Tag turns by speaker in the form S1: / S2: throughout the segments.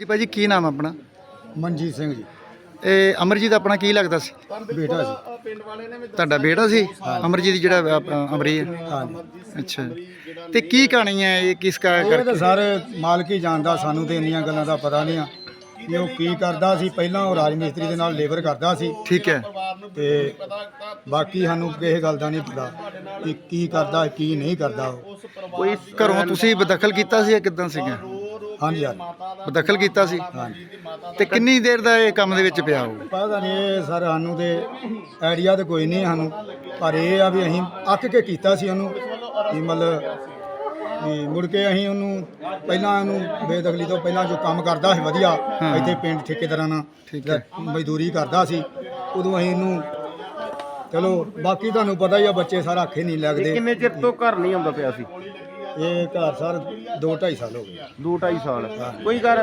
S1: ਜੀ ਭਾਜੀ ਕੀ ਨਾਮ ਆਪਣਾ?
S2: ਮਨਜੀਤ ਸਿੰਘ ਜੀ।
S1: ਇਹ ਅਮਰਜੀਤ ਆਪਣਾ ਕੀ ਲੱਗਦਾ ਸੀ?
S2: ਬੇਟਾ ਸੀ।
S1: ਤੁਹਾਡਾ ਬੇਟਾ ਸੀ? ਅਮਰਜੀਤ ਜਿਹੜਾ ਅਮਰੀ ਹੈ?
S2: ਹਾਂਜੀ।
S1: ਅੱਛਾ ਤੇ ਕੀ ਕਹਾਣੀ ਹੈ ਇਹ? ਕਿਸ ਕਾ
S2: ਇਹ ਤਾਂ
S1: ਕਰਕੇ?
S2: ਸਾਰੇ ਮਾਲਕ ਹੀ ਜਾਣਦਾ ਸਾਨੂੰ ਤੇ ਇੰਨੀਆਂ ਗੱਲਾਂ ਦਾ ਪਤਾ ਨਹੀਂ ਆ ਕਿ ਉਹ ਕੀ ਕਰਦਾ ਸੀ। ਪਹਿਲਾਂ ਉਹ ਰਾਜ ਮਿਸਤਰੀ ਦੇ ਨਾਲ ਲੇਬਰ ਕਰਦਾ ਸੀ।
S1: ਠੀਕ ਹੈ।
S2: ਤੇ ਬਾਕੀ ਸਾਨੂੰ ਕਿਸੇ ਗੱਲ ਦਾ ਨਹੀਂ ਪਤਾ ਕਿ ਕੀ ਕਰਦਾ ਕੀ ਨਹੀਂ ਕਰਦਾ ਉਹ।
S1: ਕੋਈ ਘਰੋਂ ਤੁਸੀਂ ਬਦਖਲ ਕੀਤਾ ਸੀ ਜਾਂ ਕਿਦਾਂ ਸੀਗਾ?
S2: ਹਾਂਜੀ ਹਾਂਜੀ।
S1: ਬਦਖਲ ਕੀਤਾ ਸੀ।
S2: ਹਾਂਜੀ।
S1: ਤੇ ਕਿੰਨੀ ਦੇਰ ਦਾ ਇਹ ਕੰਮ ਦੇ ਵਿੱਚ ਪਿਆ ਉਹ?
S2: ਪਤਾ ਨਹੀਂ ਇਹ ਸਰ ਸਾਨੂੰ ਤੇ ਆਈਡੀਆ ਤੇ ਕੋਈ ਨਹੀਂ ਸਾਨੂੰ। ਪਰ ਇਹ ਆ ਵੀ ਅਸੀਂ ਅੱਕ ਕੇ ਕੀਤਾ ਸੀ ਉਹਨੂੰ। ਵੀ ਮਤਲਬ ਵੀ ਮੁੜ ਕੇ ਅਸੀਂ ਉਹਨੂੰ ਪਹਿਲਾਂ ਉਹਨੂੰ ਬੇਦਖਲੀ ਤੋਂ ਪਹਿਲਾਂ ਜੋ ਕੰਮ ਕਰਦਾ ਸੀ ਵਧੀਆ। ਇੱਥੇ ਪਿੰਡ ਠੇਕੇਦਾਰਾਂ ਨਾਲ
S1: ਠੀਕ ਹੈ।
S2: ਮਜ਼ਦੂਰੀ ਕਰਦਾ ਸੀ ਉਦੋਂ ਅਸੀਂ ਇਹਨੂੰ ਚਲੋ ਬਾਕੀ ਤੁਹਾਨੂੰ ਪਤਾ ਹੀ ਆ ਬੱਚੇ ਸਾਰਾ ਅੱਖੇ ਨਹੀਂ ਲੱਗਦੇ।
S3: ਕਿੰਨੇ ਚਿਰ ਤੋਂ ਘਰ ਨਹੀਂ ਆਉਂਦਾ ਪਿਆ ਸੀ?
S2: ਇਹ ਘਰ ਸਰ 2 2.5 ਸਾਲ ਹੋ ਗਏ।
S3: 2 2.5 ਸਾਲ। ਕੋਈ ਘਰ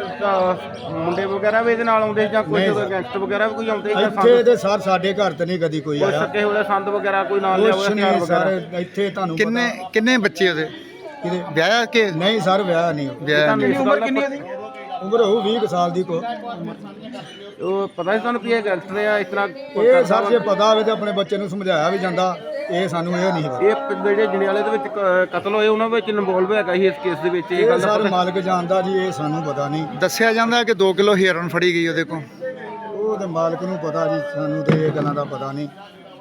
S3: ਮੁੰਡੇ ਵਗੈਰਾ ਵੀ ਇਹਦੇ ਨਾਲ ਆਉਂਦੇ ਸੀ ਜਾਂ ਕੋਈ
S2: ਨਹੀਂ।
S3: ਜਦੋਂ
S2: ਸਰ।
S3: ਗੈਂਗਸਟਰ ਵਗੈਰਾ ਵੀ ਕੋਈ ਆਉਂਦੇ ਸੀ ਜਾਂ
S2: ਇੱਥੇ
S3: ਸੰਦ
S2: ਤੇ ਸਰ ਸਾਡੇ ਘਰ ਤੇ ਨਹੀਂ ਕਦੀ ਕੋਈ
S3: ਕੋਈ
S2: ਆਇਆ।
S3: ਸੱਕੇ ਹੋਏ ਸੰਦ ਵਗੈਰਾ ਕੋਈ ਨਾਲ ਲਿਆ
S2: ਕੁਛ
S3: ਹੋਇਆ ਹਥਿਆਰ
S2: ਨਹੀਂ
S3: ਵਗੈਰਾ?
S2: ਸਰ ਇੱਥੇ ਤੁਹਾਨੂੰ
S1: ਕਿੰਨੇ ਕਿੰਨੇ ਬੱਚੇ ਉਹਦੇ?
S2: ਕਿਹਦੇ?
S1: ਵਿਆਹਿਆ ਕਿ?
S2: ਨਹੀਂ ਸਰ ਵਿਆਹ ਨਹੀਂ
S3: ਤੁਹਾਨੂੰ
S1: ਨਹੀਂ?
S3: ਇਸ ਗੱਲ ਦਾ
S2: ਉਮਰ ਹੋਊ 20 ਕੁ ਸਾਲ ਦੀ ਕੋ
S3: ਉਹ ਪਤਾ ਸੀ ਤੁਹਾਨੂੰ ਵੀ ਇਹ ਗੈਂਗਸਟਰ ਆ ਇਸ ਤਰ੍ਹਾਂ
S2: ਇਹ ਸਰ ਜੇ ਪਤਾ ਹੋਵੇ ਤੇ ਆਪਣੇ ਬੱਚੇ ਨੂੰ ਸਮਝਾਇਆ ਵੀ ਜਾਂਦਾ। ਇਹ ਸਾਨੂੰ ਇਹ ਨਹੀਂ ਪਤਾ।
S3: ਇਹ ਦੇ ਜਿਹੜੇ ਜਨਿਆਲੇ ਦੇ ਵਿੱਚ ਕ- ਕਤਲ ਹੋਏ ਉਹਨਾਂ ਵਿੱਚ ਇਨਵੋਲਵ ਹੈਗਾ ਸੀ ਇਸ ਕੇਸ ਦੇ ਵਿੱਚ ਇਹ
S2: ਇਹ
S3: ਗੱਲ ਦਾ
S2: ਸਰ
S3: ਪਤਾ
S2: ਮਾਲਕ ਜਾਣਦਾ ਜੀ ਇਹ ਸਾਨੂੰ ਪਤਾ ਨਹੀਂ।
S1: ਦੱਸਿਆ ਜਾਂਦਾ ਕਿ 2 ਕਿਲੋ ਹੀਰਨ ਫੜੀ ਗਈ ਉਹਦੇ ਕੋਲ?
S2: ਉਹ ਤੇ ਮਾਲਕ ਨੂੰ ਪਤਾ ਜੀ ਸਾਨੂੰ ਤੇ ਇਹ ਗੱਲਾਂ ਦਾ ਪਤਾ ਨਹੀਂ।